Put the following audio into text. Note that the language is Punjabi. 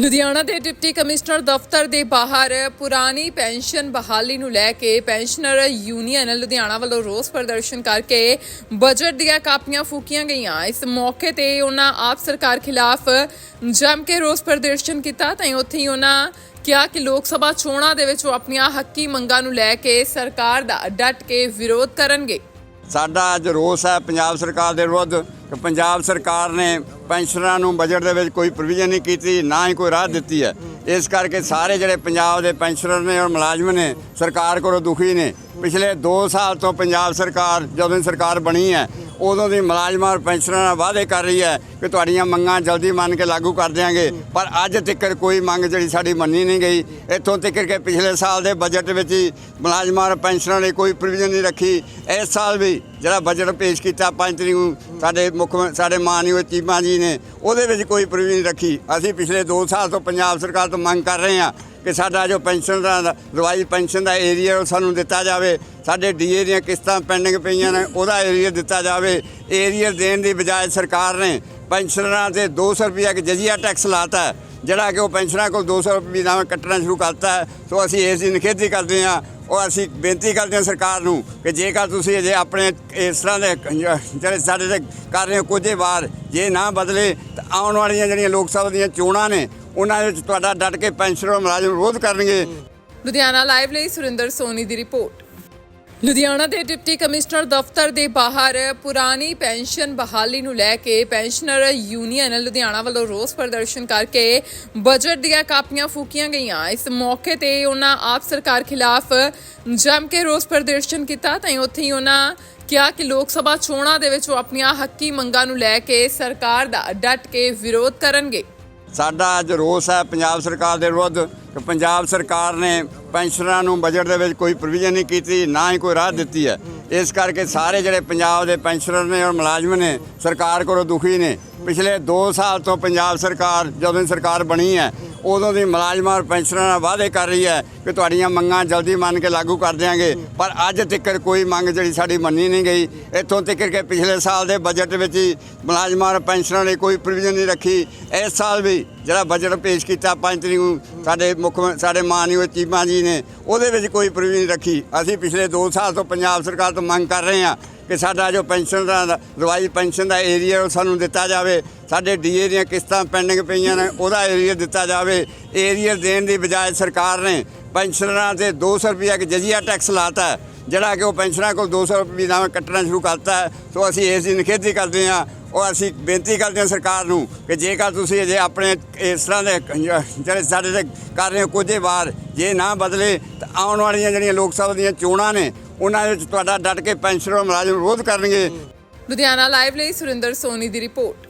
ਲੁਧਿਆਣਾ ਦੇ ਡਿਪਟੀ ਕਮਿਸ਼ਨਰ ਦਫ਼ਤਰ ਦੇ ਬਾਹਰ ਪੁਰਾਣੀ ਪੈਨਸ਼ਨ ਬਹਾਲੀ ਨੂੰ ਲੈ ਕੇ ਪੈਨਸ਼ਨਰ ਯੂਨੀਅਨ ਲੁਧਿਆਣਾ ਵੱਲੋਂ ਰੋਸ ਪ੍ਰਦਰਸ਼ਨ ਕਰਕੇ ਬਜਟ ਦੀਆਂ ਕਾਪੀਆਂ ਫੂਕੀਆਂ ਗਈਆਂ। ਇਸ ਮੌਕੇ ਤੇ ਉਹਨਾਂ ਆਪ ਸਰਕਾਰ ਖਿਲਾਫ ਜੰਮ ਕੇ ਰੋਸ ਪ੍ਰਦਰਸ਼ਨ ਕੀਤਾ ਤਾਂ ਉੱਥੇ ਹੀ ਉਹਨਾਂ ਕਿਹਾ ਕਿ ਲੋਕ ਸਭਾ ਚੋਣਾਂ ਦੇ ਵਿੱਚ ਉਹ ਆਪਣੀਆਂ ਹੱਕੀ ਮੰਗਾਂ ਨੂੰ ਲੈ ਕੇ ਸਰਕਾਰ ਦਾ ਡਟ ਕੇ ਵਿਰੋਧ ਕਰਨਗੇ। ਸਾਡਾ ਅੱਜ ਰੋਸ ਹੈ, ਪੰਜਾਬ ਸਰਕਾਰ ਦੇ ਵਿਰੁੱਧ ਕਿ ਪੰਜਾਬ ਸਰਕਾਰ ਨੇ ਪੈਨਸ਼ਨਰਾਂ ਨੂੰ ਬਜਟ ਦੇ ਵਿੱਚ ਕੋਈ ਪ੍ਰੋਵੀਜ਼ਨ ਨਹੀਂ ਕੀਤੀ, ਨਾ ਹੀ ਕੋਈ ਰਾਹ ਦਿੱਤੀ ਹੈ। ਇਸ ਕਰਕੇ ਸਾਰੇ ਜਿਹੜੇ ਪੰਜਾਬ ਦੇ ਪੈਨਸ਼ਨਰ ਨੇ ਔਰ ਮੁਲਾਜ਼ਮ ਨੇ, ਸਰਕਾਰ ਕੋਲੋਂ ਦੁਖੀ ਨੇ। ਪਿਛਲੇ 2 ਸਾਲ ਤੋਂ ਪੰਜਾਬ ਸਰਕਾਰ ਜਦੋਂ ਦੀ ਸਰਕਾਰ ਬਣੀ ਹੈ, ਉਦੋਂ ਦੀ ਮੁਲਾਜ਼ਮਾਂ ਔਰ ਪੈਨਸ਼ਨਰਾਂ ਨਾਲ ਵਾਅਦੇ ਕਰ ਰਹੀ ਹੈ ਕਿ ਤੁਹਾਡੀਆਂ ਮੰਗਾਂ ਜਲਦੀ ਮੰਨ ਕੇ ਲਾਗੂ ਕਰ ਦਿਆਂਗੇ। ਪਰ ਅੱਜ ਤੱਕ ਕੋਈ ਮੰਗ ਜਿਹੜੀ ਸਾਡੀ ਮੰਨੀ ਨਹੀਂ ਗਈ। ਇੱਥੋਂ ਤੱਕ ਕਿ ਪਿਛਲੇ ਸਾਲ ਦੇ ਬਜਟ ਵਿੱਚ ਹੀ ਮੁਲਾਜ਼ਮਾਂ ਔਰ ਪੈਨਸ਼ਨਰਾਂ ਲਈ ਕੋਈ ਪ੍ਰੋਵੀਜ਼ਨ ਨਹੀਂ ਰੱਖੀ। ਇਸ ਸਾਲ ਵੀ ਜਿਹੜਾ ਬਜਟ ਪੇਸ਼ ਕੀਤਾ ਪੰਜ ਤਰੀਕ ਨੂੰ ਸਾਡੇ ਮੁੱਖ ਮੰ- ਸਾਡੇ ਮਾਨਯੋਗ ਚੀਮਾ ਜੀ ਨੇ ਉਹਦੇ ਵਿੱਚ ਕੋਈ ਪ੍ਰਵੀਨ ਨਹੀਂ ਰੱਖੀ। ਅਸੀਂ ਪਿਛਲੇ 2 ਸਾਲ ਤੋਂ ਪੰਜਾਬ ਸਰਕਾਰ ਤੋਂ ਮੰਗ ਕਰ ਰਹੇ ਹਾਂ ਕਿ ਸਾਡਾ ਜੋ ਪੈਨਸ਼ਨ ਦਾ ਰਵਾਈ ਪੈਨਸ਼ਨ ਦਾ ਏਰੀਆ ਉਹ ਸਾਨੂੰ ਦਿੱਤਾ ਜਾਵੇ। ਸਾਡੇ ਡੀਏ ਦੀਆਂ ਕਿਸ਼ਤਾਂ ਪੈਂਡਿੰਗ ਪਈਆਂ ਨੇ ਉਹਦਾ ਏਰੀਆ ਦਿੱਤਾ ਜਾਵੇ। ਏਰੀਆ ਦੇਣ ਦੀ ਬਜਾਏ ਸਰਕਾਰ ਨੇ ਪੈਨਸ਼ਨਰਾਂ ਤੇ 200 ਰੁਪਏ ਕਿ ਜਜ਼ੀਆ ਟੈਕਸ ਲਾਤਾ ਹੈ, ਜਿਹੜਾ ਕਿ ਉਹ ਪੈਨਸ਼ਨਰਾਂ ਕੋਲ 200 ਰੁਪਏ ਦਾ ਕੱਟਣਾ ਸ਼ੁਰੂ ਕਰਤਾ ਹੈ। ਸੋ ਅਸੀਂ ਇਸ ਦੀ ਨਿਖੇਧੀ ਕਰਦੇ ਹਾਂ। ਉਹ ਅਸੀਂ ਬੇਨਤੀ ਕਰਦੇ ਹਾਂ ਸਰਕਾਰ ਨੂੰ ਕਿ ਜੇਕਰ ਤੁਸੀਂ ਅਜੇ ਆਪਣੇ ਇਸ ਤਰ੍ਹਾਂ ਦੇ ਜਿਹੜੇ ਸਾਡੇ ਤੇ ਕਰ ਰਹੇ ਹੋ ਕੁਝ ਵਾਰ, ਜੇ ਨਾ ਬਦਲੇ ਤਾਂ ਆਉਣ ਵਾਲੀਆਂ ਜਿਹੜੀਆਂ ਲੋਕ ਸਭਾ ਦੀਆਂ ਚੋਣਾਂ ਨੇ, ਉਹਨਾਂ ਵਿੱਚ ਤੁਹਾਡਾ ਡਟ ਕੇ ਪੈਨਸ਼ਨਰ ਮੁਲਾਜ਼ਮ ਵਿਰੋਧ ਕਰਨਗੇ। ਲੁਧਿਆਣਾ ਲਾਈਵ ਲਈ ਸੁਰਿੰਦਰ ਸੋਨੀ ਦੀ ਰਿਪੋਰਟ। ਲੁਧਿਆਣਾ ਦੇ ਡਿਪਟੀ ਕਮਿਸ਼ਨਰ ਦਫ਼ਤਰ ਦੇ ਬਾਹਰ ਪੁਰਾਣੀ ਪੈਨਸ਼ਨ ਬਹਾਲੀ ਨੂੰ ਲੈ ਕੇ ਪੈਨਸ਼ਨਰ ਯੂਨੀਅਨ ਲੁਧਿਆਣਾ ਵੱਲੋਂ ਰੋਸ ਪ੍ਰਦਰਸ਼ਨ ਕਰਕੇ ਬਜਟ ਦੀਆਂ ਕਾਪੀਆਂ ਫੂਕੀਆਂ ਗਈਆਂ। ਇਸ ਮੌਕੇ ਤੇ ਉਹਨਾਂ ਆਪ ਸਰਕਾਰ ਖਿਲਾਫ ਜੰਮ ਕੇ ਰੋਸ ਪ੍ਰਦਰਸ਼ਨ ਕੀਤਾ ਤਾਂ ਉੱਥੇ ਹੀ ਉਹਨਾਂ ਕਿਹਾ ਕਿ ਲੋਕ ਸਭਾ ਚੋਣਾਂ ਦੇ ਵਿੱਚ ਉਹ ਆਪਣੀਆਂ ਹੱਕੀ ਮੰਗਾਂ ਨੂੰ ਲੈ ਕੇ ਸਰਕਾਰ ਦਾ ਡਟ ਕੇ ਵਿਰੋਧ ਕਰਨਗੇ। ਸਾਡਾ ਅੱਜ ਰੋਸ ਹੈ, ਪੰਜਾਬ ਸਰਕਾਰ ਦੇ ਵਿਰੁੱਧ ਕਿ ਪੰਜਾਬ ਸਰਕਾਰ ਨੇ ਪੈਨਸ਼ਨਰਾਂ ਨੂੰ ਬਜਟ ਦੇ ਵਿੱਚ ਕੋਈ ਪ੍ਰੋਵੀਜ਼ਨ ਨਹੀਂ ਕੀਤੀ, ਨਾ ਹੀ ਕੋਈ ਰਾਹਤ ਦਿੱਤੀ ਹੈ। ਇਸ ਕਰਕੇ ਸਾਰੇ ਜਿਹੜੇ ਪੰਜਾਬ ਦੇ ਪੈਨਸ਼ਨਰ ਨੇ ਔਰ ਮੁਲਾਜ਼ਮ ਨੇ, ਸਰਕਾਰ ਕੋਲੋਂ ਦੁਖੀ ਨੇ। ਪਿਛਲੇ 2 ਸਾਲ ਤੋਂ ਪੰਜਾਬ ਸਰਕਾਰ, ਜਦੋਂ ਸਰਕਾਰ ਬਣੀ ਹੈ ਉਦੋਂ ਦੀ ਮੁਲਾਜ਼ਮਾਂ ਔਰ ਪੈਨਸ਼ਨਰਾਂ ਨਾਲ ਵਾਅਦੇ ਕਰ ਰਹੀ ਹੈ ਕਿ ਤੁਹਾਡੀਆਂ ਮੰਗਾਂ ਜਲਦੀ ਮੰਨ ਕੇ ਲਾਗੂ ਕਰ ਦਿਆਂਗੇ। ਪਰ ਅੱਜ ਤੱਕ ਕੋਈ ਮੰਗ ਜਿਹੜੀ ਸਾਡੀ ਮੰਨੀ ਨਹੀਂ ਗਈ। ਇੱਥੋਂ ਤੱਕ ਕਿ ਪਿਛਲੇ ਸਾਲ ਦੇ ਬਜਟ ਵਿੱਚ ਹੀ ਮੁਲਾਜ਼ਮਾਂ ਔਰ ਪੈਨਸ਼ਨਰਾਂ ਲਈ ਕੋਈ ਪ੍ਰੋਵੀਜ਼ਨ ਨਹੀਂ ਰੱਖੀ। ਇਸ ਸਾਲ ਵੀ ਜਿਹੜਾ ਬਜਟ ਪੇਸ਼ ਕੀਤਾ ਪੰਜ ਤਰੀਕ ਨੂੰ ਸਾਡੇ ਮੁੱਖ ਸਾਡੇ ਮਾਨਯੋਗ ਚੀਮਾ ਜੀ ਨੇ, ਉਹਦੇ ਵਿੱਚ ਕੋਈ ਪ੍ਰੋਵੀਜ਼ਨ ਰੱਖੀ। ਅਸੀਂ ਪਿਛਲੇ 2 ਸਾਲ ਤੋਂ ਪੰਜਾਬ ਸਰਕਾਰ ਤੋਂ ਮੰਗ ਕਰ ਰਹੇ ਹਾਂ ਕਿ ਸਾਡਾ ਜੋ ਪੈਨਸ਼ਨ ਦਾ ਰਵਾਈ ਪੈਨਸ਼ਨ ਦਾ ਏਰੀਆ ਉਹ ਸਾਨੂੰ ਦਿੱਤਾ ਜਾਵੇ ਸਾਡੇ ਡੀਏ ਦੀਆਂ ਕਿਸ਼ਤਾਂ ਪੈਂਡਿੰਗ ਪਈਆਂ ਨੇ ਉਹਦਾ ਏਰੀਆ ਦਿੱਤਾ ਜਾਵੇ। ਏਰੀਆ ਦੇਣ ਦੀ ਬਜਾਏ ਸਰਕਾਰ ਨੇ ਪੈਨਸ਼ਨਰਾਂ ਤੇ 200 ਰੁਪਏ ਕਿ ਜਜ਼ੀਆ ਟੈਕਸ ਲਾਤਾ ਹੈ, ਜਿਹੜਾ ਕਿ ਉਹ ਪੈਨਸ਼ਨਰਾਂ ਕੋਲ 200 ਰੁਪਏ ਦਾ ਕੱਟਣਾ ਸ਼ੁਰੂ ਕਰਤਾ ਹੈ। ਸੋ ਅਸੀਂ ਇਸ ਦੀ ਨਿਖੇਧੀ ਕਰਦੇ ਹਾਂ ਉਹ ਅਸੀਂ ਬੇਨਤੀ ਕਰਦੇ ਹਾਂ ਸਰਕਾਰ ਨੂੰ ਕਿ ਜੇਕਰ ਤੁਸੀਂ ਅਜੇ ਆਪਣੇ ਇਸ ਤਰ੍ਹਾਂ ਦੇ ਜਿਹੜੇ ਸਾਡੇ ਤੇ ਕਰ ਰਹੇ ਹੋ ਕੁਝ ਵਾਰ ਜੇ ਨਾ ਬਦਲੇ ਤਾਂ ਆਉਣ ਵਾਲੀਆਂ ਜਿਹੜੀਆਂ ਲੋਕ ਸਭਾ ਦੀਆਂ ਚੋਣਾਂ ਨੇ ਉਹਨਾਂ ਵਿੱਚ ਤੁਹਾਡਾ ਡਟ ਕੇ ਪੈਨਸ਼ਨਰ ਮੁਲਾਜ਼ਮ ਵਿਰੋਧ ਕਰਨਗੇ। ਲੁਧਿਆਣਾ ਲਾਈਵ ਲਈ ਸੁਰਿੰਦਰ ਸੋਨੀ ਦੀ ਰਿਪੋਰਟ।